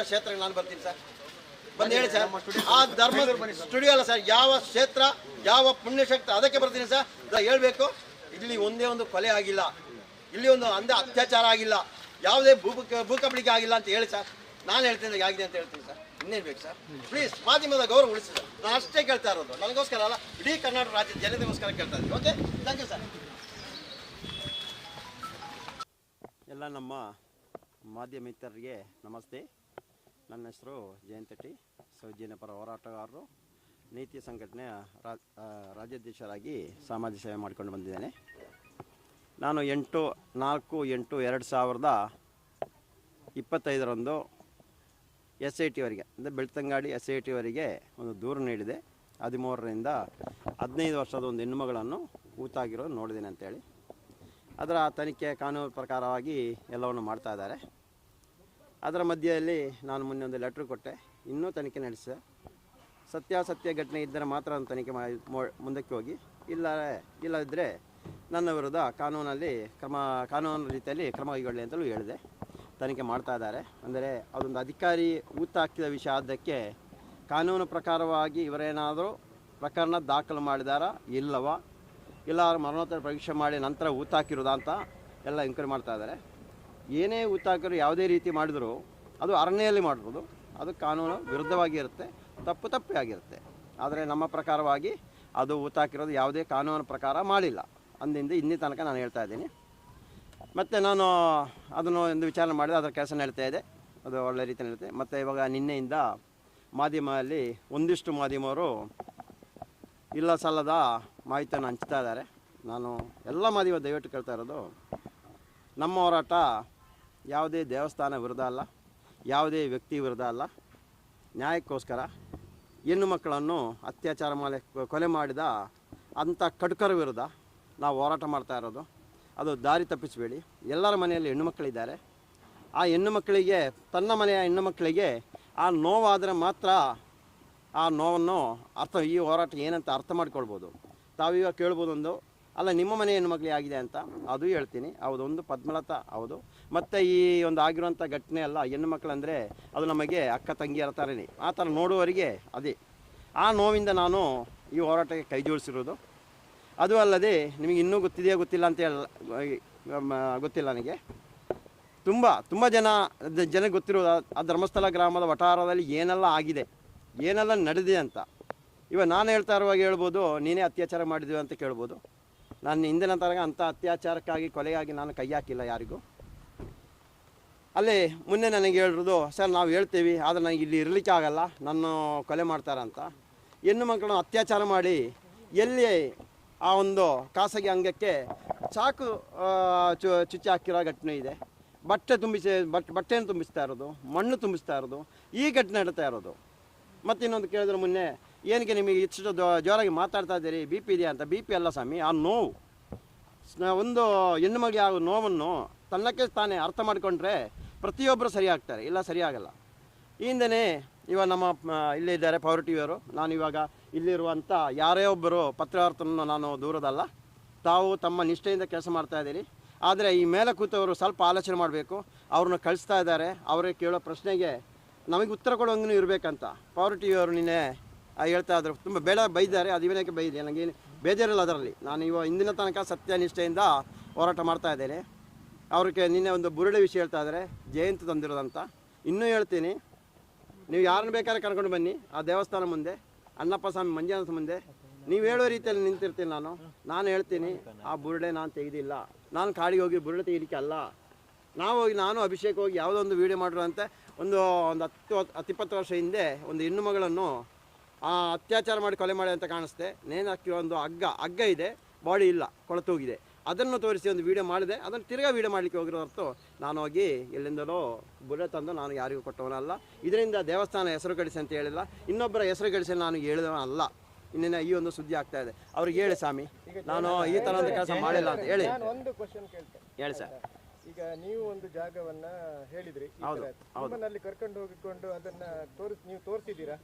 ಯಾವ ಕ್ಷೇತ್ರಕ್ಕೆ ನಾನು ಬರ್ತೀನಿ ಸರ್. ಬಂದು ಹೇಳಿ ಸರ್. ಆ ಧರ್ಮ ಸ್ಟುಡಿಯೋ ಅಲ್ಲ ಸರ್. ಯಾವ ಕ್ಷೇತ್ರ ಯಾವ ಪುಣ್ಯಕ್ಷೇತ್ರ ಅದಕ್ಕೆ ಬರ್ತೀನಿ ಸರ್. ಹೇಳ್ಬೇಕು. ಇಲ್ಲಿ ಒಂದೇ ಒಂದು ಕೊಲೆ ಆಗಿಲ್ಲ. ಇಲ್ಲಿ ಒಂದು ಅಂದ ಅತ್ಯಾಚಾರ ಆಗಿಲ್ಲ. ಯಾವುದೇ ಭೂ ಭೂಕಬಳಿಕೆ ಆಗಿಲ್ಲ ಅಂತ ಹೇಳಿ ಸರ್. ನಾನು ಹೇಳ್ತೀನಿ ಆಗಿದೆ ಅಂತ ಹೇಳ್ತೀನಿ ಸರ್. ಇನ್ನೇನು ಬೇಕು ಸರ್? ಪ್ಲೀಸ್ ಮಾಧ್ಯಮದ ಗೌರವ ಉಳಿಸಿ ಸರ್. ನಾನು ಅಷ್ಟೇ ಕೇಳ್ತಾ ಇರೋದು. ನನಗೋಸ್ಕರ ಅಲ್ಲ ಇಡೀ ಕರ್ನಾಟಕ ರಾಜ್ಯದ ಜನತೆಗೋಸ್ಕರ ಕೇಳ್ತಾ ಇದ್ದೀನಿ. ಓಕೆ ಥ್ಯಾಂಕ್ ಯು ಸರ್ ಎಲ್ಲ ನಮ್ಮ ಮಾಧ್ಯಮ ಮಿತ್ರರಿಗೆ ನಮಸ್ತೆ. ನನ್ನ ಹೆಸರು ಜಯಂತಟಿ ಸೌಜನ್ಯ ಪರ ಹೋರಾಟಗಾರರು, ನೀತಿ ಸಂಘಟನೆಯ ರಾಜ್ಯಾಧ್ಯಕ್ಷರಾಗಿ ಸಾಮಾಜಿಕ ಸೇವೆ ಮಾಡಿಕೊಂಡು ಬಂದಿದ್ದೇನೆ. ನಾನು ಎಂಟು, ನಾಲ್ಕು, ಎಂಟು, ಎರಡು ಸಾವಿರದ ಇಪ್ಪತ್ತೈದರಂದು ಎಸ್ ಐ ಟಿವರೆಗೆ ಅಂದರೆ ಬೆಳ್ತಂಗಾಡಿ ಎಸ್ ಐ ಟಿವರೆಗೆ ಒಂದು ದೂರು ನೀಡಿದೆ. ಹದಿಮೂರರಿಂದ ಹದಿನೈದು ವರ್ಷದ ಒಂದು ಹೆಣ್ಣುಮಗಳನ್ನು ಊತಾಗಿರೋದು ನೋಡಿದ್ದೇನೆ ಅಂತೇಳಿ. ಅದರ ತನಿಖೆ ಕಾನೂನು ಪ್ರಕಾರವಾಗಿ ಎಲ್ಲವನ್ನು ಮಾಡ್ತಾ ಇದ್ದಾರೆ. ಅದರ ಮಧ್ಯದಲ್ಲಿ ನಾನು ಮೊನ್ನೆ ಒಂದು ಲೆಟ್ರ್ ಕೊಟ್ಟೆ. ಇನ್ನೂ ತನಿಖೆ ನಡೆಸಿದೆ. ಸತ್ಯಾಸತ್ಯ ಘಟನೆ ಇದ್ದರೆ ಮಾತ್ರ ನಾನು ತನಿಖೆ ಮುಂದಕ್ಕೆ ಹೋಗಿ. ಇಲ್ಲ ಇಲ್ಲದಿದ್ದರೆ ನನ್ನ ವಿರುದ್ಧ ಕಾನೂನಲ್ಲಿ ಕ್ರಮ, ಕಾನೂನು ರೀತಿಯಲ್ಲಿ ಕ್ರಮ ಕೈಗೊಳ್ಳಿ ಅಂತಲೂ ಹೇಳಿದೆ. ತನಿಖೆ ಮಾಡ್ತಾ ಇದ್ದಾರೆ. ಅಂದರೆ ಅದೊಂದು ಅಧಿಕಾರಿ ಊತ ಹಾಕಿದ ವಿಷಯ ಆದ್ದಕ್ಕೆ ಕಾನೂನು ಪ್ರಕಾರವಾಗಿ ಇವರೇನಾದರೂ ಪ್ರಕರಣ ದಾಖಲು ಮಾಡಿದಾರಾ? ಇಲ್ಲವ? ಇಲ್ಲ ಮರಣೋತ್ತರ ಪರೀಕ್ಷೆ ಮಾಡಿ ನಂತರ ಊತ ಹಾಕಿರೋದಾ ಅಂತ ಎಲ್ಲ ಎಂಕ್ವೈರಿ ಮಾಡ್ತಾ ಇದ್ದಾರೆ. ಏನೇ ಊತ ಹಾಕಿದ್ರು ಯಾವುದೇ ರೀತಿ ಮಾಡಿದರೂ ಅದು ಅರಣ್ಯಲ್ಲಿ ಮಾಡ್ಬೋದು ಅದು ಕಾನೂನು ವಿರುದ್ಧವಾಗಿ ಇರುತ್ತೆ, ತಪ್ಪು ತಪ್ಪೇ ಆಗಿರುತ್ತೆ. ಆದರೆ ನಮ್ಮ ಪ್ರಕಾರವಾಗಿ ಅದು ಊತ ಹಾಕಿರೋದು ಯಾವುದೇ ಕಾನೂನು ಪ್ರಕಾರ ಮಾಡಿಲ್ಲ. ಅಂದಿಂದ ಇನ್ನಿ ತನಕ ನಾನು ಹೇಳ್ತಾ ಇದ್ದೀನಿ. ಮತ್ತು ನಾನು ಅದನ್ನು ಒಂದು ವಿಚಾರಣೆ ಮಾಡಿದೆ, ಅದರ ಕೆಲಸ ನಡೀತಾ ಇದೆ. ಅದು ಒಳ್ಳೆ ರೀತಿ ನಡೀತದೆ ಮತ್ತು ಇವಾಗ ನಿನ್ನೆಯಿಂದ ಮಾಧ್ಯಮದಲ್ಲಿ ಒಂದಿಷ್ಟು ಮಾಧ್ಯಮವರು ಇಲ್ಲ ಸಲ್ಲದ ಮಾಹಿತಿಯನ್ನು ಹಂಚ್ತಾ ಇದ್ದಾರೆ. ನಾನು ಎಲ್ಲ ಮಾಧ್ಯಮ ದಯವಿಟ್ಟು ಕೇಳ್ತಾ ಇರೋದು, ನಮ್ಮ ಹೋರಾಟ ಯಾವುದೇ ದೇವಸ್ಥಾನ ವಿರುದ್ಧ ಅಲ್ಲ, ಯಾವುದೇ ವ್ಯಕ್ತಿ ವಿರುದ್ಧ ಅಲ್ಲ. ನ್ಯಾಯಕ್ಕೋಸ್ಕರ ಹೆಣ್ಣು ಮಕ್ಕಳನ್ನು ಅತ್ಯಾಚಾರ ಮಾಡಿ ಕೊಲೆ ಮಾಡಿದ ಅಂಥ ಕಡ್ಕರ ವಿರುದ್ಧ ನಾವು ಹೋರಾಟ ಮಾಡ್ತಾ ಇರೋದು. ಅದು ದಾರಿ ತಪ್ಪಿಸಬೇಡಿ. ಎಲ್ಲರ ಮನೆಯಲ್ಲಿ ಹೆಣ್ಣು ಮಕ್ಕಳಿದ್ದಾರೆ. ಆ ಹೆಣ್ಣು ಮಕ್ಕಳಿಗೆ, ತನ್ನ ಮನೆಯ ಹೆಣ್ಣು ಮಕ್ಕಳಿಗೆ ಆ ನೋವಾದರೆ ಮಾತ್ರ ಆ ನೋವನ್ನು ಅರ್ಥ, ಈ ಹೋರಾಟ ಏನಂತ ಅರ್ಥ ಮಾಡ್ಕೊಳ್ಬೋದು. ತಾವೀಗ ಕೇಳ್ಬೋದೊಂದು, ಅಲ್ಲ, ನಿಮ್ಮ ಮನೆ ಹೆಣ್ಮಕ್ಳಿಗೆ ಆಗಿದೆ ಅಂತ? ಅದು ಹೇಳ್ತೀನಿ. ಹೌದೊಂದು ಪದ್ಮಲತಾ, ಹೌದು. ಮತ್ತು ಈ ಒಂದು ಆಗಿರುವಂಥ ಘಟನೆ ಅಲ್ಲ, ಹೆಣ್ಣು ಮಕ್ಕಳಂದರೆ ಅದು ನಮಗೆ ಅಕ್ಕ ತಂಗಿಯರ ಥರನೇ ಆ ಥರ ನೋಡುವವರಿಗೆ ಅದೇ. ಆ ನೋವಿಂದ ನಾನು ಈ ಹೋರಾಟಕ್ಕೆ ಕೈ ಜೋಡಿಸಿರೋದು. ಅದು ಅಲ್ಲದೆ ನಿಮಗೆ ಇನ್ನೂ ಗೊತ್ತಿದೆಯಾ ಗೊತ್ತಿಲ್ಲ ಅಂತ ಹೇಳ ಗೊತ್ತಿಲ್ಲ ನನಗೆ. ತುಂಬ ತುಂಬ ಜನ ಜನ ಗೊತ್ತಿರೋದು ಆ- ಧರ್ಮಸ್ಥಳ ಗ್ರಾಮದ ವಠಾರದಲ್ಲಿ ಏನೆಲ್ಲ ಆಗಿದೆ, ಏನೆಲ್ಲ ನಡೆದಿದೆ ಅಂತ. ಇವಾಗ ನಾನು ಹೇಳ್ತಾ ಇರುವಾಗ ಹೇಳ್ಬೋದು, ನೀನೇ ಅತ್ಯಾಚಾರ ಮಾಡಿದ್ವಿ ಅಂತ ಕೇಳ್ಬೋದು. ನಾನು ಹಿಂದಿನ ತರಗ ಅಂಥ ಅತ್ಯಾಚಾರಕ್ಕಾಗಿ, ಕೊಲೆಗಾಗಿ ನಾನು ಕೈ ಹಾಕಿಲ್ಲ ಯಾರಿಗೂ. ಅಲ್ಲಿ ಮೊನ್ನೆ ನನಗೆ ಹೇಳಿರೋದು, ಸರ್, ನಾವು ಹೇಳ್ತೀವಿ, ಆದರೆ ನನಗೆ ಇಲ್ಲಿ ಇರಲಿಕ್ಕೆ ಆಗಲ್ಲ, ನನ್ನ ಕೊಲೆ ಮಾಡ್ತಾರಂತ ಹೆಣ್ಣು ಮಕ್ಕಳನ್ನು ಅತ್ಯಾಚಾರ ಮಾಡಿ ಎಲ್ಲಿ ಆ ಒಂದು ಖಾಸಗಿ ಅಂಗಕ್ಕೆ ಚಾಕು ಚುಚ್ಚಿ ಹಾಕಿರೋ ಘಟನೆ ಇದೆ. ಬಟ್ಟೆ ತುಂಬಿಸಿ ಬಟ್ಟೆ ಬಟ್ಟೆಯನ್ನು ತುಂಬಿಸ್ತಾ ಇರೋದು, ಮಣ್ಣು ತುಂಬಿಸ್ತಾ ಇರೋದು, ಈ ಘಟನೆ ನಡೀತಾ ಇರೋದು. ಮತ್ತು ಇನ್ನೊಂದು ಕೇಳಿದ್ರೆ ಮೊನ್ನೆ ಏನಕ್ಕೆ ನಿಮಗೆ ಇಷ್ಟು ಜೋರಾಗಿ ಮಾತಾಡ್ತಾ ಇದ್ದೀರಿ? ಬಿ ಪಿ ಇದೆಯಾ ಅಂತ? ಬಿ ಪಿ ಅಲ್ಲ ಸ್ವಾಮಿ, ಆ ನೋವು. ಒಂದು ಹೆಣ್ಣು ಮಗಳಿಗೆ ಆಗೋ ನೋವನ್ನು ತನ್ನಕ್ಕೆ ತಾನೇ ಅರ್ಥ ಮಾಡಿಕೊಂಡ್ರೆ ಪ್ರತಿಯೊಬ್ಬರು ಸರಿ ಆಗ್ತಾರೆ, ಇಲ್ಲ ಸರಿ ಆಗಲ್ಲ. ಈ ಹಿಂದೆಯೇ ಇವಾಗ ನಮ್ಮ ಇಲ್ಲೇ ಇದ್ದಾರೆ ಪವರ್ ಟಿವಿಯವರು ನಾನು ಇವಾಗ ಇಲ್ಲಿರುವಂಥ ಯಾರೇ ಒಬ್ಬರು ಪತ್ರಕರ್ತರನ್ನು ನಾನು ದೂರದಲ್ಲ, ತಾವು ತಮ್ಮ ನಿಷ್ಠೆಯಿಂದ ಕೆಲಸ ಮಾಡ್ತಾ ಇದ್ದೀರಿ. ಆದರೆ ಈ ಮೇಲೆ ಕೂತವರು ಸ್ವಲ್ಪ ಆಲೋಚನೆ ಮಾಡಬೇಕು. ಅವ್ರನ್ನ ಕಳಿಸ್ತಾ ಇದ್ದಾರೆ. ಅವರೇ ಕೇಳೋ ಪ್ರಶ್ನೆಗೆ ನಮಗೆ ಉತ್ತರ ಕೊಡೋಂಗೂ ಇರಬೇಕಂತ. ಪವರ್ ಟಿವಿಯವರು ನಿನ್ನೆ ಹೇಳ್ತಾ ಇದ್ರು. ತುಂಬ ಬೇಡ ಬೈದಿದ್ದಾರೆ ಅದು ಇವನಕ್ಕೆ ಬೈದೆ. ನನಗೇನು ಬೇಜಾರಿಲ್ಲ ಅದರಲ್ಲಿ. ನಾನು ಇವಾಗ ಇಂದಿನ ತನಕ ಸತ್ಯ ನಿಷ್ಠೆಯಿಂದ ಹೋರಾಟ ಮಾಡ್ತಾ ಇದ್ದೇನೆ. ಅವ್ರಿಗೆ ನಿನ್ನೆ ಒಂದು ಬುರುಡೆ ವಿಷಯ ಹೇಳ್ತಾ ಇದ್ದಾರೆ. ಜಯಂತಿ ತಂದಿರೋದಂತ. ಇನ್ನೂ ಹೇಳ್ತೀನಿ. ನೀವು ಯಾರನ್ನು ಬೇಕಾದ್ರೆ ಕರ್ಕೊಂಡು ಬನ್ನಿ. ಆ ದೇವಸ್ಥಾನ ಮುಂದೆ, ಅಣ್ಣಪ್ಪ ಸ್ವಾಮಿ ಮಂಜುನಾಥ ಮುಂದೆ. ನೀವು ಹೇಳೋ ರೀತಿಯಲ್ಲಿ ನಿಂತಿರ್ತೀನಿ ನಾನು. ನಾನು ಹೇಳ್ತೀನಿ, ಆ ಬುರುಡೆ ನಾನು ತೆಗೆದಿಲ್ಲ. ನಾನು ಕಾಡಿಗೆ ಹೋಗಿ ಬುರುಡೆ ತೆಗಿಲಿಕ್ಕೆ ಅಲ್ಲ. ನಾವು ಹೋಗಿ, ನಾನು ಅಭಿಷೇಕ್ ಹೋಗಿ ಯಾವುದೋ ಒಂದು ವೀಡಿಯೋ ಮಾಡಿರೋಂತೆ ಒಂದು ಒಂದು ಹತ್ತು ಹತ್ತು ಇಪ್ಪತ್ತು ವರ್ಷ ಹಿಂದೆ ಒಂದು ಹೆಣ್ಣು ಮಗಳನ್ನು ಅತ್ಯಾಚಾರ ಮಾಡಿ ಕೊಲೆ ಮಾಡಿ ಅಂತ ಕಾಣಿಸ್ತೆ. ನೇನು ಹಾಕಿರೋ ಒಂದು ಹಗ್ಗ ಹಗ್ಗ ಇದೆ. ಬಾಡಿ ಇಲ್ಲ. ಕೊಳತೋಗಿದೆ. ಅದನ್ನು ತೋರಿಸಿ ಒಂದು ವೀಡಿಯೋ ಮಾಡಿದೆ. ಅದನ್ನು ತಿರ್ಗಾ ವೀಡಿಯೋ ಮಾಡಲಿಕ್ಕೆ ಹೋಗಿರೋ ಹೊರತು ನಾನು ಹೋಗಿ ಎಲ್ಲಿಂದಲೋ ಬುಲೆ ತಂದು ನಾನು ಯಾರಿಗೂ ಕೊಟ್ಟವನಲ್ಲ ಇದರಿಂದ ದೇವಸ್ಥಾನ ಹೆಸರು ಗಳಿಸಿ ಅಂತ ಹೇಳಿಲ್ಲ. ಇನ್ನೊಬ್ಬರ ಹೆಸರು ಗಳಿಸಿ ನಾನು ಹೇಳಿದವ ಅಲ್ಲ. ಇನ್ನೇನ ಈ ಒಂದು ಸುದ್ದಿ ಆಗ್ತಾ ಇದೆ. ಅವ್ರಿಗೆ ಹೇಳಿ ಸ್ವಾಮಿ. ನಾನು ಈ ಥರ ಒಂದು ಕೆಲಸ ಮಾಡಿಲ್ಲ ಅಂತ ಹೇಳಿ. ಒಂದು ಕ್ವಶನ್ ಕೇಳ್ತೇನೆ. ಹೇಳಿ ಸರ್. ಈಗ ನೀವು ಒಂದು ಜಾಗವನ್ನ ಹೇಳಿದ್ರಿ ಈ ಹೌದು, ತರ. ನಿಮ್ಮನ್ನ ಅಲ್ಲಿ ಕರ್ಕೊಂಡು ಹೋಗಿಕೊಂಡು ಅದನ್ನ ತೋರಿಸ್ ನೀವು ತೋರಿಸಿದೀರಾ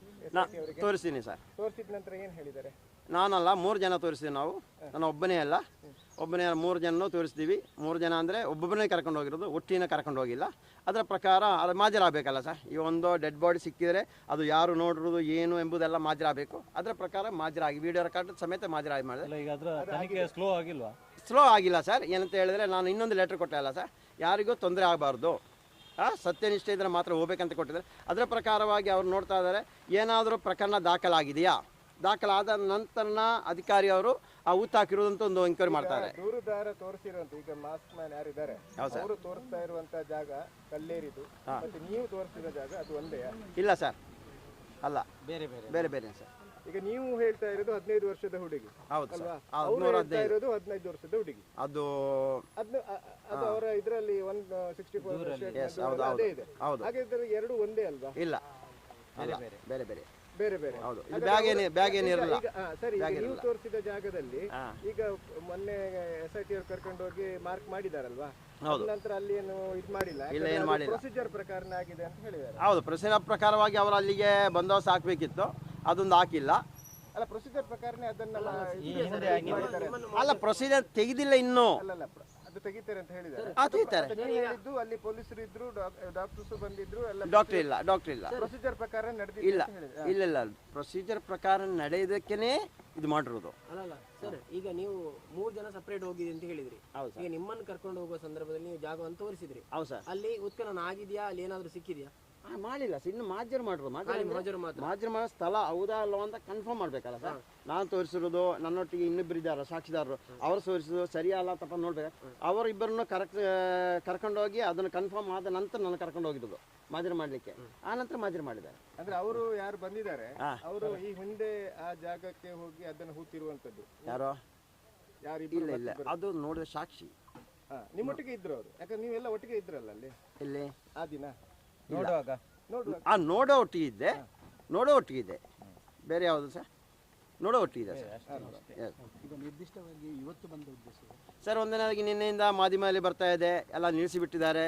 ತೋರಿಸ್ತೀನಿ ಸರ್. ತೋರಿಸಿದ ನಂತರ ಏನ್ ಹೇಳಿದ್ದಾರೆ? ನಾನಲ್ಲ ಮೂರು ಜನ ತೋರಿಸ್ತೀವಿ ನಾವು. ನಾನು ಒಬ್ಬನೇ ಅಲ್ಲ. ಒಬ್ಬನೇ ಮೂರು ಜನ ತೋರಿಸ್ತೀವಿ. ಮೂರು ಜನ ಅಂದರೆ ಒಬ್ಬೊಬ್ಬನೇ ಕರ್ಕೊಂಡು ಹೋಗಿರೋದು ಒಟ್ಟಿನ ಕರ್ಕೊಂಡು ಹೋಗಿಲ್ಲ. ಅದರ ಪ್ರಕಾರ ಅದು ಮಾಜರಾಗಬೇಕಲ್ಲ ಸರ್. ಈ ಒಂದು ಡೆಡ್ ಬಾಡಿ ಸಿಕ್ಕಿದರೆ ಅದು ಯಾರು ನೋಡಿರೋದು ಏನು ಎಂಬುದೆಲ್ಲ ಮಾಜರಾಗಬೇಕು. ಅದರ ಪ್ರಕಾರ ಮಾಜರಾಗಿ ವಿಡಿಯೋ ರೆಕಾರ್ಡ್ ಸಮೇತ ಮಾಜರಾಗಿ ಮಾಡಿದೆ. ಈಗ ಅದರ ತನಿಖೆ ಸ್ಲೋ ಆಗಿಲ್ವಾ? ಸ್ಲೋ ಆಗಿಲ್ಲ ಸರ್. ಏನಂತ ಹೇಳಿದ್ರೆ ನಾನು ಇನ್ನೊಂದು ಲೆಟ್ರ್ ಕೊಟ್ಟೆ ಅಲ್ಲ ಸರ್. ಯಾರಿಗೂ ತೊಂದರೆ ಆಗಬಾರ್ದು. ಹಾಂ ಸತ್ಯನಿಷ್ಠೆ ಇದ್ರೆ ಮಾತ್ರ ಹೋಗ್ಬೇಕಂತ ಕೊಟ್ಟಿದ್ದಾರೆ. ಅದರ ಪ್ರಕಾರವಾಗಿ ಅವ್ರು ನೋಡ್ತಾ ಇದ್ದಾರೆ ಏನಾದರೂ ಪ್ರಕರಣ ದಾಖಲಾಗಿದೆಯಾ? ದಾಖಲಾದ ನಂತರ ಅಧಿಕಾರಿ ಅವರು ಆ ಊತಾಕಿರೋದಂತ ಒಂದು ಎಂಕ್ವೈರಿ ಮಾಡ್ತಾರೆ. ದೂರುದಾರ ತೋರಿಸಿರುವಂತ ಈಗ ಮಾಸ್ಕ್ ಮ್ಯಾನ್ ಯಾರಿದ್ದಾರೆ? ಅವರು ತೋರಿಸ್ತಾ ಇರುವಂತ ಜಾಗ ಕಲ್ಲೇರಿದು. ಮತ್ತೆ ನೀವು ತೋರಿಸಿದ ಜಾಗ ಅದು ಒಂದೇ? ಇಲ್ಲ ಸರ್. ಅಲ್ಲ. ಬೇರೆ ಬೇರೆ. ಬೇರೆ ಬೇರೆ ಸರ್. ಈಗ ನೀವು ಹೇಳ್ತಾ ಇರೋದು ಹದಿನೈದು ವರ್ಷದ ಹುಡುಗಿ ಹೌದು ಇರೋದು ಹದಿನೈದು ವರ್ಷದ ಹುಡುಗಿ. ಅದು ಅದ್ನ ಅದು ಅವರ ಇದರಲ್ಲಿ ಒಂದು ಸಿಕ್ಸ್ಟಿ ಫೋರ್. ಅದೇ ಇದೆ. ಹೌದು. ಹಾಗಿದ್ರೆ ಎರಡು ಒಂದೇ ಅಲ್ವಾ? ಇಲ್ಲ. ಬೇರೆ ಬೇರೆ. ಬೇರೆ ಬೇರೆ. ಬೇರೆ ಹೌದು. ಇದು ಬ್ಯಾಗ್ ಏನೇ ಬ್ಯಾಗ್ ಏನಿರಲ್ಲ ಈಗ- ಆ, ಸರಿ ಈಗ ನೀವು. ತೋರಿಸಿದ ಜಾಗದಲ್ಲಿ ಈಗ ಮೊನ್ನೆ ಎಸ್ ಐ ಟಿ ಅವ್ರು ಕರ್ಕೊಂಡು ಹೋಗಿ ಮಾರ್ಕ್ ಮಾಡಿದಾರಲ್ವಾ? ಹೌದು. ಅದ್ ನಂತರ ಅಲ್ಲಿ ಏನು ಇದು ಮಾಡಿಲ್ಲ? ಇಲ್ಲ, ಏನು ಮಾಡಿಲ್ಲ. ಪ್ರೊಸೀಜರ್ ಪ್ರಕಾರನೇ ಆಗಿದೆ ಅಂತ ಹೇಳಿದ್ದಾರೆ ಹೌದು ಪ್ರೊಸೀಜರ್ ಪ್ರಕಾರವಾಗಿ ಅವರು ಅಲ್ಲಿಗೆ ಬಂದೋಬಸ್ತ್ ಹಾಕಬೇಕಿತ್ತು. ಅದೊಂದು ಹಾಕಿಲ್ಲ. ಅಲ್ಲ ಪ್ರೊಸೀಜರ್ ಪ್ರಕಾರನೇ ಅದನ್ನೆಲ್ಲ ಇದು ಮಾಡಿದ್ದಾರೆ. ಅಲ್ಲ ಪ್ರೊಸೀಜರ್ ತೆಗೆದಿಲ್ಲ ಇನ್ನೂ. ಅಲ್ಲಲ್ಲ ಪ್ರ- ಅದು ತೆಗಿತಾರೆ ಅಂತ ಹೇಳಿದ್ದಾರೆ. ಆ, ತೆಗಿತಾರೆ. ಹೇಳಿದ್ದು ಅಲ್ಲಿ ಪೊಲೀಸರು ಇದ್ರು ಡಾಕ್ಟರ್ಸ್ ಬಂದಿದ್ರು ಎಲ್ಲ ಡಾಕ್ಟರ್ ಇಲ್ಲ ಡಾಕ್ಟರ್ ಇಲ್ಲ. ಪ್ರೊಸೀಜರ್ ಪ್ರಕಾರ ನಡೆದಿದೆ ಇಲ್ಲ ಅಂತ ಇಲ್ಲ ಇಲ್ಲ ಪ್ರೊಸೀಜರ್ ಪ್ರಕಾರ ನಡೆಯೋದಕ್ಕೇ ಇದು ಮಾಡಿರೋದು. ಅಲ್ಲಲ್ಲ ಸರ್ ಈಗ ನೀವು ಮೂರ್ ಜನ ಸಪರೇಟ್ ಹೋಗಿದೆ ಅಂತ ಹೇಳಿದ್ರಿ. ಹೌದು ಈಗ ನಿಮ್ಮನ್ನು ಕರ್ಕೊಂಡು ಹೋಗುವ ಸಂದರ್ಭದಲ್ಲಿ ನೀವು ಜಾಗವನ್ನು ತೋರಿಸಿದ್ರಿ. ಹೌದು ಸರ್. ಅಲ್ಲಿ ಉತ್ಖನನ ಆಗಿದೆಯಾ? ಅಲ್ಲಿ ಏನಾದ್ರೂ ಸಿಕ್ಕಿದ್ಯಾ? ಮಾಡಿಲ್ಲ ಸರ್. ಇನ್ನು ಮಾಜರ್ ಮಾಡ್ರು. ಮಾಜರ್ ಮಾಜರು ಮಾಡೋ ಸ್ಥಳ ಹೌದಾ ಅಲ್ಲೋ ಅಂತ ಕನ್ಫರ್ಮ್ ಮಾಡ್ಬೇಕಲ್ಲ ಸರ್. ನಾನು ತೋರಿಸಿರೋದು ನನ್ನೊಟ್ಟಿಗೆ ಇನ್ನಿಬ್ಬರು ಇದ್ದಾರೆ ಸಾಕ್ಷಿದಾರರು. ಅವರು ತೋರಿಸಿದ್ರು ಸರಿಯಲ್ಲ ತಪ್ಪ ನೋಡ್ಬೇಕು. ಅವರಿಬ್ಬರನ್ನು ಕರೆಕ್ಟ್ ಕರ್ಕೊಂಡೋಗಿ ಅದನ್ನು ಕನ್ಫರ್ಮ್ ಆದ ನಂತರ ನಾನು ಕರ್ಕೊಂಡು ಹೋಗಿದ್ದು ಮಾಜರ್ ಮಾಡ್ಲಿಕ್ಕೆ. ಆ ನಂತರ ಮಾಜರ್ ಮಾಡಿದ್ದಾರೆ. ಅಂದ್ರೆ ಅವರು ಯಾರು ಬಂದಿದ್ದಾರೆ ಅವರು ಈ ಹಿಂದೆ ಆ ಜಾಗಕ್ಕೆ ಹೋಗಿ ಅದನ್ನು ಹೂತಿರುವಂತದ್ದು ಯಾರೋ? ಯಾರು ಇಲ್ಲ ಇಲ್ಲ. ಅದು ನೋಡಿದ ಸಾಕ್ಷಿ. ನಿಮ್ಮೊಟ್ಟಿಗೆ ಇದ್ರು ಅವರು. ಯಾಕಂದ್ರೆ ನೀವೆಲ್ಲ ಒಟ್ಟಿಗೆ ಇದ್ರಲ್ಲ ಅಲ್ಲಿ? ಇಲ್ಲಿ ಆ ದಿನ. ನೋಡುವಾಗ. ನೋಡುವ ಆ ನೋಡೋ ಒಟ್ಟಿಗಿದ್ದೆ. ನೋಡೋ ಇದೆ ಬೇರೆ ಯಾವುದು ಸರ್? ನೋಡೋ ಒಟ್ಟಿಗೆ ಸರ್. ಒಂದನೇದಾಗಿ ನಿನ್ನೆಯಿಂದ ಮಾಧ್ಯಮದಲ್ಲಿ ಬರ್ತಾ ಇದೆ. ಎಲ್ಲ ನಿಲ್ಲಿಸಿಬಿಟ್ಟಿದ್ದಾರೆ.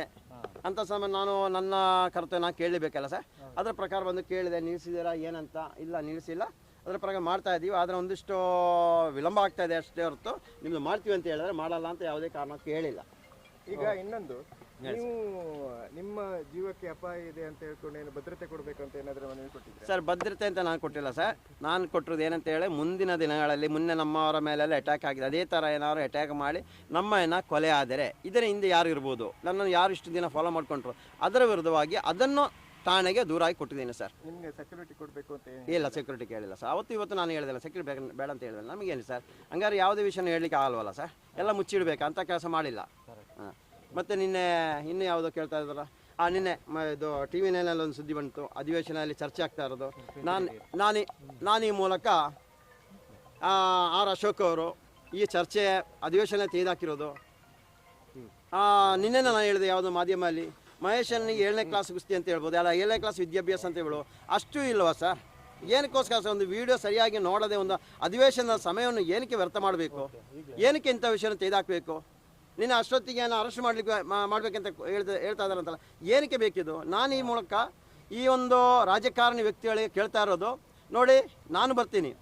ಅಂತ ಸಮಯ ನಾನು ನನ್ನ ಕರ್ತವ್ಯ ನಾನು ಕೇಳಲೇಬೇಕಲ್ಲ ಸರ್? ಅದರ ಪ್ರಕಾರ ಬಂದು ಕೇಳಿದೆ ನಿಲ್ಲಿಸಿದ್ದೀರಾ ಏನಂತ? ಇಲ್ಲ ನಿಲ್ಲಿಸಿಲ್ಲ. ಅದರ ಪ್ರಕಾರ ಮಾಡ್ತಾ ಇದ್ದೀವಿ ಆದರೆ ಒಂದಿಷ್ಟು ವಿಳಂಬ ಆಗ್ತಾ ಇದೆ ಅಷ್ಟೇ ಹೊರತು. ನಿಮ್ಮದು ಮಾಡ್ತೀವಿ ಅಂತ ಹೇಳಿದ್ರೆ ಮಾಡಲ್ಲ ಅಂತ ಯಾವುದೇ ಕಾರಣ ಹೇಳಿಲ್ಲ ಈಗ ಇನ್ನೊಂದು. ನೀವು ನಿಮ್ಮ ಜೀವಕ್ಕೆ ಅಪಾಯ ಇದೆ ಅಂತ ಹೇಳ್ಕೊಂಡು ಏನು ಭದ್ರತೆ ಕೊಡಬೇಕು ಅಂತ ಏನಾದ್ರೂ ಮನವಿ ಕೊಟ್ಟಿದ್ರೆ ಸರ್ ಭದ್ರತೆ ಅಂತ ನಾನು ಕೊಟ್ಟಿಲ್ಲ ಸರ್ ನಾನು ಕೊಟ್ಟಿರೋದು ಏನಂತ ಹೇಳಿ ಮುಂದಿನ ದಿನಗಳಲ್ಲಿ ಮುನ್ನೆ ನಮ್ಮವರ ಮೇಲೆಲ್ಲ ಅಟ್ಯಾಕ್ ಆಗಿದೆ. ಅದೇ ಥರ ಏನಾದ್ರು ಅಟ್ಯಾಕ್ ಮಾಡಿ ನಮ್ಮನ್ನ ಕೊಲೆ ಆದರೆ ಇದರ ಹಿಂದೆ ಯಾರು ಇರ್ಬೋದು? ನನ್ನನ್ನು ಯಾರು ಇಷ್ಟು ದಿನ ಫಾಲೋ ಮಾಡ್ಕೊಂಡ್ರು? ಅದರ ವಿರುದ್ಧವಾಗಿ ಅದನ್ನು ಠಾಣೆಗೆ ದೂರ ಆಗಿ ಕೊಟ್ಟಿದ್ದೀನಿ ಸರ್ ನಿಮಗೆ ಸೆಕ್ಯೂರಿಟಿ ಕೊಡಬೇಕು ಅಂತ ಏನು ಇಲ್ಲ ಸೆಕ್ಯೂರಿಟಿ ಕೇಳಿಲ್ಲ ಸರ್ ಅವತ್ತು ಇವತ್ತು ನಾನು ಹೇಳಿದೆಲ್ಲ ಸೆಕ್ಯೂರಿಟಿ ಬೇಡ ಬೇಡ ಅಂತ ಹೇಳಿದೆ ನಮಗೇನು ಸರ್ ಹಂಗಾರೆ ಯಾವುದೇ ವಿಷಯನೂ ಹೇಳಲಿಕ್ಕೆ ಆಗಲ್ವಲ್ಲ ಸರ್ ಎಲ್ಲ ಮುಚ್ಚಿಡ್ಬೇಕು? ಅಂತ ಕೆಲಸ ಮಾಡಿಲ್ಲ. ಮತ್ತು ನಿನ್ನೆ ಇನ್ನು ಯಾವುದೋ ಕೇಳ್ತಾ ಇದ್ರಲ್ಲ ಆ ನಿನ್ನೆ ಇದು ಟಿ ವಿ ಒಂದು ಸುದ್ದಿ ಬಂತು. ಅಧಿವೇಶನದಲ್ಲಿ ಚರ್ಚೆ ಆಗ್ತಾ ಇರೋದು. ನಾನು ನಾನು ನಾನು ಮೂಲಕ ಆರ್ ಅಶೋಕ್ ಅವರು ಈ ಚರ್ಚೆ ಅಧಿವೇಶನ ತೆಗೆದಾಕಿರೋದು. ಆ, ನಿನ್ನೆ ನಾನು ಹೇಳಿದೆ ಯಾವುದೋ ಮಾಧ್ಯಮದಲ್ಲಿ ಮಹೇಶನಿಗೆ ಏಳನೇ ಕ್ಲಾಸ್ ಕುಸ್ತಿ ಅಂತ ಹೇಳ್ಬೋದು. ಅಲ್ಲ ಏಳನೇ ಕ್ಲಾಸ್ ವಿದ್ಯಾಭ್ಯಾಸ ಅಂತ ಹೇಳು ಅಷ್ಟು ಇಲ್ವಾ ಸರ್ ಏನಕ್ಕೋಸ್ಕರ ಸರ್ ಒಂದು ವಿಡಿಯೋ ಸರಿಯಾಗಿ ನೋಡದೆ ಒಂದು ಅಧಿವೇಶನದ ಸಮಯವನ್ನು ಏನಕ್ಕೆ ವ್ಯರ್ಥ ಮಾಡಬೇಕು? ಏನಕ್ಕೆ ಇಂಥ ವಿಷಯನ ತೆಗೆದಾಕಬೇಕು? ನಿನ್ನ ಅಷ್ಟೊತ್ತಿಗೆ ನಾನು ಅರೆಸ್ಟ್ ಮಾಡಲಿಕ್ಕೆ ಮಾಡಬೇಕಂತ ಹೇಳ್ತಾ ಹೇಳ್ತಾ ಇದ್ದಾರಂತಲ್ಲ. ಏನಕ್ಕೆ ಬೇಕಿದು? ನಾನು ಈ ಮೂಲಕ ಈ ಒಂದು ರಾಜಕಾರಣಿ ವ್ಯಕ್ತಿಗಳಿಗೆ ಕೇಳ್ತಾ ಇರೋದು, ನೋಡಿ, ನಾನು ಬರ್ತೀನಿ.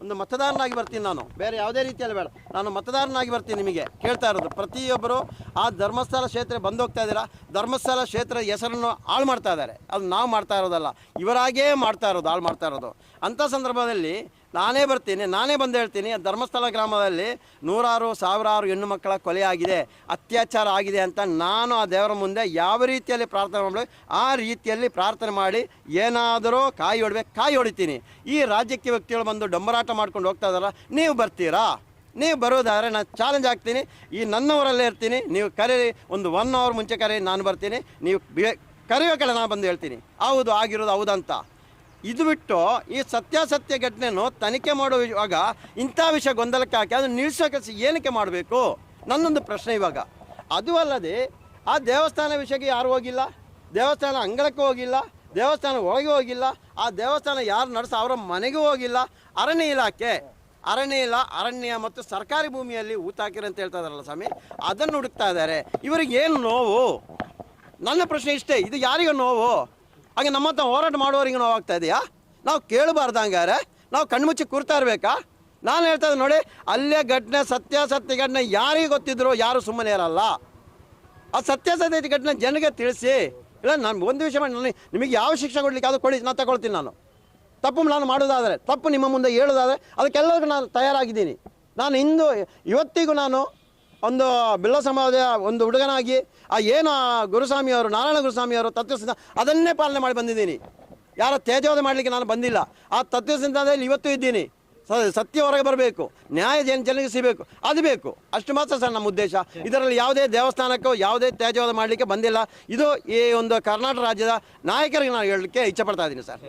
ಒಂದು- ಮತದಾರನಾಗಿ ಬರ್ತೀನಿ ನಾನು. ಬೇರೆ ಯಾವುದೇ ರೀತಿಯಲ್ಲಿ ಬೇಡ. ನಾನು ಮತದಾರನಾಗಿ ಬರ್ತೀನಿ ನಿಮಗೆ. ಕೇಳ್ತಾ ಇರೋದು. ಪ್ರತಿಯೊಬ್ಬರು ಆ ಧರ್ಮಸ್ಥಳ ಕ್ಷೇತ್ರ ಬಂದು ಹೋಗ್ತಾ ಇದ್ದೀರಾ? ಧರ್ಮಸ್ಥಳ ಕ್ಷೇತ್ರದ ಹೆಸರನ್ನು ಹಾಳು ಮಾಡ್ತಾ ಇದ್ದಾರೆ. ಅದು ನಾವು ಮಾಡ್ತಾ ಇರೋದಲ್ಲ. ಇವರಾಗೇ ಮಾಡ್ತಾ ಇರೋದು, ಹಾಳು ಮಾಡ್ತಾ ಇರೋದು. ಅಂಥ ಸಂದರ್ಭದಲ್ಲಿ ನಾನೇ ಬರ್ತೀನಿ, ನಾನೇ ಬಂದು ಹೇಳ್ತೀನಿ ಧರ್ಮಸ್ಥಳ ಗ್ರಾಮದಲ್ಲಿ ನೂರಾರು, ಸಾವಿರಾರು ಹೆಣ್ಣು ಮಕ್ಕಳ ಕೊಲೆ ಆಗಿದೆ, ಅತ್ಯಾಚಾರ ಆಗಿದೆ ಅಂತ ನಾನು ಆ ದೇವರ ಮುಂದೆ ಯಾವ ರೀತಿಯಲ್ಲಿ ಪ್ರಾರ್ಥನೆ ಮಾಡಬೇಕು ಆ ರೀತಿಯಲ್ಲಿ ಪ್ರಾರ್ಥನೆ ಮಾಡಿ ಏನಾದರೂ ಕಾಯಿ ಹೊಡ್ಬೇಕು ಕಾಯಿ ಹೊಡಿತೀನಿ. ಈ ರಾಜ್ಯಕ್ಕೆ ವ್ಯಕ್ತಿಗಳು ಬಂದು ಡಂಬರಾಟ ಮಾಡ್ಕೊಂಡು ಹೋಗ್ತಾ ಇದಾರ ನೀವು ಬರ್ತೀರಾ? ನೀವು ಬರೋದಾದ್ರೆ ನಾನು ಚಾಲೆಂಜ್ ಆಗ್ತೀನಿ ಈ ನನ್ನವರಲ್ಲೇ ಇರ್ತೀನಿ. ನೀವು ಕರೀರಿ, ಒಂದು ಒನ್ ಅವರ್ ಮುಂಚೆ ಕರೀರಿ, ನಾನು ಬರ್ತೀನಿ. ನೀವು ಬೇ- ಕಡೆ ನಾನು ಬಂದು ಹೇಳ್ತೀನಿ. ಹೌದು, ಆಗಿರೋದು ಹೌದಂತ. ಇದು ಬಿಟ್ಟು ಈ ಸತ್ಯಾಸತ್ಯ ಘಟನೆಯನ್ನು ತನಿಖೆ ಮಾಡುವಾಗ ಇಂಥ ವಿಷಯ ಗೊಂದಲಕ್ಕೆ ಹಾಕಿ, ಅದನ್ನು ನಿಲ್ಲಿಸೋ ಕೆಲಸ ಏನಕ್ಕೆ ಮಾಡಬೇಕು? ನನ್ನೊಂದು ಪ್ರಶ್ನೆ ಇವಾಗ. ಅದು ಅಲ್ಲದೆ, ಆ ದೇವಸ್ಥಾನ ವಿಷಯಕ್ಕೆ ಯಾರು ಹೋಗಿಲ್ಲ? ದೇವಸ್ಥಾನ ಅಂಗಳಕ್ಕೆ ಹೋಗಿಲ್ಲ, ದೇವಸ್ಥಾನ ಒಳಗೆ ಹೋಗಿಲ್ಲ, ಆ ದೇವಸ್ಥಾನ ಯಾರು ನಡೆಸ, ಅವರ ಮನೆಗೂ ಹೋಗಿಲ್ಲ. ಅರಣ್ಯ ಇಲಾಖೆ, ಅರಣ್ಯ ಇಲ್ಲ ಅರಣ್ಯ ಮತ್ತು ಸರ್ಕಾರಿ ಭೂಮಿಯಲ್ಲಿ ಊತಾಕಿರಿ ಅಂತ ಹೇಳ್ತಾ ಇದಾರಲ್ಲ ಸ್ವಾಮಿ, ಅದನ್ನು ಹುಡುಕ್ತಾ ಇದ್ದಾರೆ. ಇವರಿಗೆ ಏನು ನೋವು? ನನ್ನ ಪ್ರಶ್ನೆ ಇಷ್ಟೇ, ಇದು ಯಾರಿಗೂ ನೋವು? ಹಾಗೆ ನಮ್ಮಂತ ಹೋರಾಟ ಮಾಡುವವರಿಗೆ ನೋವಾಗ್ತಾ ಇದೆಯಾ? ನಾವು ಕೇಳಬಾರ್ದು ಹಂಗಾರೆ. ನಾವು ಕಣ್ಮುಚ್ಚಿ ಕೂರ್ತಾ ಇರಬೇಕಾ? ನಾನು ಹೇಳ್ತಾ ಇದ್ದೆ ನೋಡಿ, ಅಲ್ಲೇ ಘಟನೆ, ಸತ್ಯಾಸತ್ಯ ಘಟನೆ ಯಾರಿಗೆ ಗೊತ್ತಿದ್ರು ಯಾರು ಸುಮ್ಮನೆ ಇರಲ್ಲ. ಆ ಸತ್ಯಾಸತ್ಯ ಘಟನೆ ಜನಗೆ ತಿಳಿಸಿ. ಇಲ್ಲ, ನಾನು ಒಂದು ವಿಷಯ ಮಾಡಿ ನಿಮಗೆ ಯಾವ ಶಿಕ್ಷೆ ಕೊಡಲಿಕ್ಕೆ ಅದು ಕೊಡಿ ನಾನು ತಗೊಳ್ತೀನಿ ನಾನು. ತಪ್ಪು ನಾನು ಮಾಡೋದಾದರೆ ತಪ್ಪು ನಿಮ್ಮ ಮುಂದೆ ಹೇಳೋದಾದರೆ ಅದಕ್ಕೆಲ್ಲರಿಗೂ ನಾನು ತಯಾರಾಗಿದ್ದೀನಿ. ನಾನು ಇಂದು, ಇವತ್ತಿಗೂ ನಾನು ಒಂದು ಬಿಲ್ಲ ಸಮಾಜದ ಒಂದು ಹುಡುಗನಾಗಿ, ಆ ಏನು ಗುರುಸ್ವಾಮಿಯವರು ನಾರಾಯಣ ಗುರುಸ್ವಾಮಿಯವರು ತತ್ವಸಿದ್ಧ ಅದನ್ನೇ ಪಾಲನೆ ಮಾಡಿ ಬಂದಿದ್ದೀನಿ. ಯಾರ ತೇಜವಾದ ಮಾಡಲಿಕ್ಕೆ ನಾನು ಬಂದಿಲ್ಲ. ಆ ತತ್ವಸಿದ್ಧಾಂತದಲ್ಲಿ ಇವತ್ತು ಇದ್ದೀನಿ. ಸತ್ಯ ಹೊರಗೆ ಬರಬೇಕು. ನ್ಯಾಯ ಜನ, ಜನರಿಗೆ ಸಿಗಬೇಕು. ಅದು ಬೇಕು. ಅಷ್ಟು ಮಾತ್ರ ಸರ್ ನಮ್ಮ ಉದ್ದೇಶ. ಇದರಲ್ಲಿ ಯಾವುದೇ ದೇವಸ್ಥಾನಕ್ಕೂ, ಯಾವುದೇ ತ್ಯಾಜ್ಯವಾದ ಮಾಡಲಿಕ್ಕೆ ಬಂದಿಲ್ಲ. ಇದು ಈ ಒಂದು ಕರ್ನಾಟಕ ರಾಜ್ಯದ ನಾಯಕರಿಗೆ ನಾನು ಹೇಳಲಿಕ್ಕೆ ಇಚ್ಛೆ ಪಡ್ತಾ ಇದ್ದೀನಿ ಸರ್.